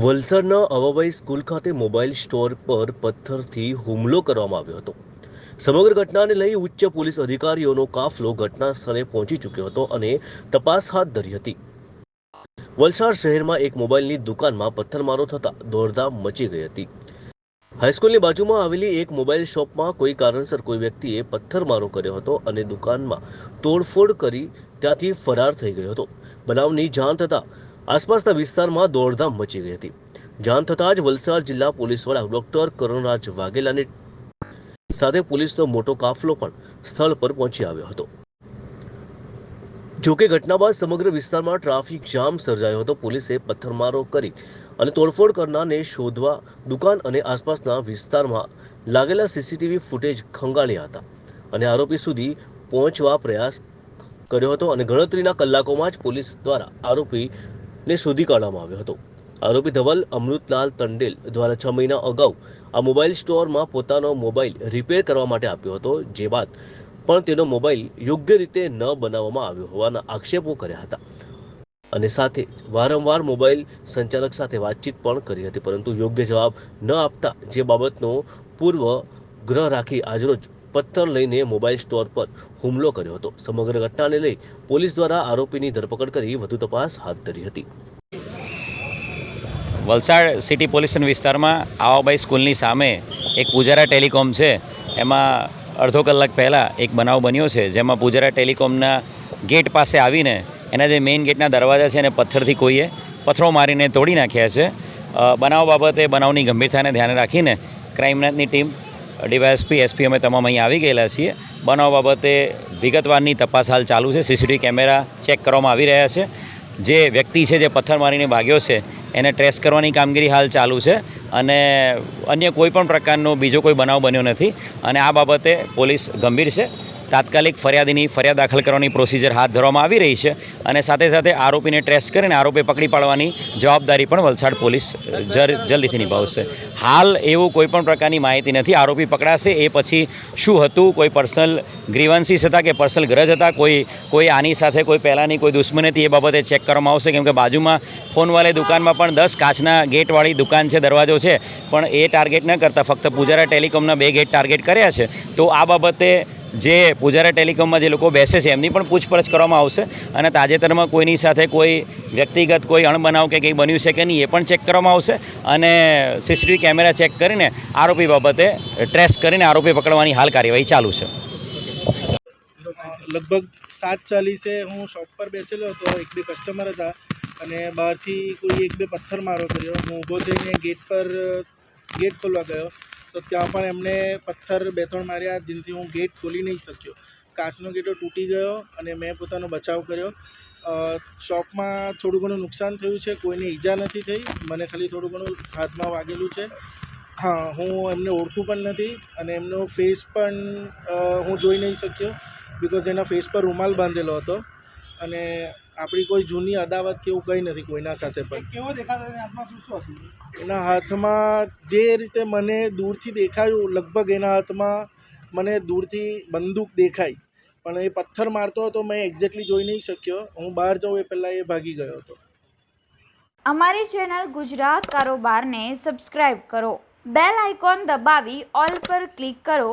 વલસાડના અવાબાઈ સ્કૂલ ખાતે mobile store પર પથ્થરથી હુમલો કરવામાં આવ્યો હતો. સમગ્ર ઘટનાને લઈ ઉચ્ચ પોલીસ અધિકારીઓનો કાફલો ઘટના સ્થળે પહોંચી ચૂક્યો હતો અને તપાસ હાથ ધરી હતી. વલસાડ શહેરમાં એક મોબાઈલની દુકાનમાં પથ્થરમારો થતાં દોડધામ મચી ગઈ હતી. હાઈસ્કૂલની બાજુમાં આવેલી એક મોબાઈલ શોપમાં કોઈ કારણસર કોઈ વ્યક્તિએ પથ્થરમારો કર્યો હતો અને દુકાનમાં તોડફોડ કરી ત્યાંથી ફરાર થઈ ગયો હતો. બનાવની જાણ થતાં આસપાસના વિસ્તારમાં દોડધામ મચી ગઈ હતી. જાણ થતાં જ વલસાડ જિલ્લા પોલીસ વડા ડોક્ટર કરણરાજ વાઘેલાની સાથે પોલીસનો મોટો કાફલો પણ સ્થળ પર પહોંચી આવ્યો હતો. જોકે ઘટના બાદ સમગ્ર વિસ્તારમાં ટ્રાફિક જામ સર્જાયો હતો, પોલીસે પથ્થરમારો કરી અને તોડફોડ કરનારને શોધવા દુકાન અને આસપાસના વિસ્તારમાં લાગેલા સીસીટીવી ફૂટેજ ખંગાળ્યા હતા અને આરોપી સુધી પહોંચવા પ્રયાસ કર્યો હતો અને ગણતરીના કલાકોમાં જ પોલીસ દ્વારા આરોપીને શોધી કાઢવામાં આવ્યો હતો. આરોપી ધવલ અમૃતલાલ તંડેલ દ્વારા છ મહિના અગાઉ આ મોબાઈલ સ્ટોરમાં પોતાનો મોબાઈલ રિપેર કરવા માટે આપ્યો હતો, જે બાદ પણ તેનો મોબાઈલ યોગ્ય રીતે ન બનાવવામાં આવ્યો હોવાના આક્ષેપો કર્યા હતા. અને સાથે જ વારંવાર મોબાઈલ સંચાલક સાથે વાતચીત પણ કરી હતી, પરંતુ યોગ્ય જવાબ ન આપતા જે બાબતનો પૂર્વ ગ્રહ રાખી આજરોજ પથ્થર લઈને મોબાઈલ સ્ટોર પર હુમલો કર્યો હતો. સમગ્ર ઘટનાને લઈ પોલીસ દ્વારા આરોપીની ધરપકડ કરી વધુ તપાસ હાથ ધરી હતી. વલસાડ સિટી પોલીસ વિસ્તારમાં આવાબાઈ સ્કૂલની સામે એક પૂજારા ટેલિકોમ છે. એમાં અડધો કલાક પહેલાં એક બનાવ બન્યો છે, જેમાં પૂજારા ટેલિકોમના ગેટ પાસે આવીને એના જે મેઇન ગેટના દરવાજા છે એને પથ્થરથી કોઈએ પથ્થરો મારીને તોડી નાખ્યા છે. બનાવ બાબતે બનાવની ગંભીરતાને ધ્યાને રાખીને ક્રાઇમ બ્રાન્ચની ટીમ ડીવાયએસપી, એસપી અમે તમામ અહીં આવી ગયેલા છીએ. બનાવ બાબતે વિગતવારની તપાસ હાલ ચાલુ છે. સીસીટીવી કેમેરા ચેક કરવામાં આવી રહ્યા છે. જે વ્યક્તિ છે, જે પથ્થર મારીને ભાગ્યો છે, એને ટ્રેસ કરવાની કામગીરી હાલ ચાલુ છે અને અન્ય કોઈ પણ પ્રકારનો બીજો કોઈ બનાવ બન્યો નથી અને આ બાબતે પોલીસ ગંભીર છે. તાત્કાલિક ફરિયાદીની ફરિયાદ દાખલ કરવાની પ્રોસિજર હાથ ધરવામાં આવી રહી છે અને સાથે સાથે આરોપીને ટ્રેસ કરીને આરોપી પકડી પાડવાની જવાબદારી પણ વલસાડ પોલીસ જલ્દીથી નિભાવશે. હાલ એવું કોઈપણ પ્રકારની માહિતી નથી. આરોપી પકડાશે એ પછી શું હતું? કોઈ પર્સનલ ગ્રીવન્સીસ હતા કે પર્સનલ ગ્રજ હતા? કોઈ કોઈ આની સાથે કોઈ પહેલાંની કોઈ દુશ્મની હતી એ બાબતે ચેક કરવામાં આવશે, કેમ કે બાજુમાં ફોનવાળી દુકાનમાં પણ દસ કાચના ગેટવાળી દુકાન છે, દરવાજો છે, પણ એ ટાર્ગેટ ન કરતાં ફક્ત પૂજારા ટેલિકોમના બે ગેટ ટાર્ગેટ કર્યા છે. તો આ બાબતે જે પૂજારા ટેલિકોમમાં જે લોકો બેસે છે, એમની પણ પૂછપરછ કરવામાં આવશે અને તાજેતરમાં કોઈની સાથે કોઈ વ્યક્તિગત કોઈ અણબનાવ કે કંઈ બન્યું છે કે નહીં એ પણ ચેક કરવામાં આવશે અને સીસીટીવી કેમેરા ચેક કરીને આરોપી બાબતે ટ્રેસ કરીને આરોપી પકડવાની હાલ કાર્યવાહી ચાલુ છે. લગભગ સાત ચાલીસે હું શોપ પર બેસેલો હતો, એક બે કસ્ટમર હતા અને બહારથી કોઈ એક બે પથ્થર મારો કર્યો. હું ઊભો થઈને ગેટ પર ગેટ ખોલવા ગયો. તો ત્યાં પણ એમણે પથ્થર બે ત્રણ માર્યા જેનાથી હું ગેટ ખોલી નહીં શક્યો. કાચનો ગેટો તૂટી ગયો અને મેં પોતાનો બચાવ કર્યો. શોપમાં થોડું ઘણું નુકસાન થયું છે, કોઈને ઈજા નથી થઈ, મને ખાલી થોડું ઘણું હાથમાં વાગેલું છે. હા, હું એમને ઓળખું પણ નથી અને એમનો ફેસ પણ હું જોઈ નહીં શક્યો બિકોઝ એના ફેસ પર રૂમાલ બાંધેલો હતો. અને આપણી કોઈ જૂની અદાવત કે એવું કંઈ નથી કોઈના સાથે પણ. કેવો દેખાતો એના હાથમાં શું શું હતું? એના હાથમાં જે રીતે મને દૂરથી દેખાયું લગભગ એના હાથમાં મને દૂરથી બંદૂક દેખાઈ. પણ એ પથ્થર મારતો હતો મેં એક્ઝેક્ટલી જોઈ નહીં શક્યો. હું બહાર જાઉં એ પહેલાં એ ભાગી ગયો હતો. અમારી ચેનલ ગુજરાત કારોબારને સબસ્ક્રાઇબ કરો. બેલ આઇકોન દબાવી ઓલ પર ક્લિક કરો.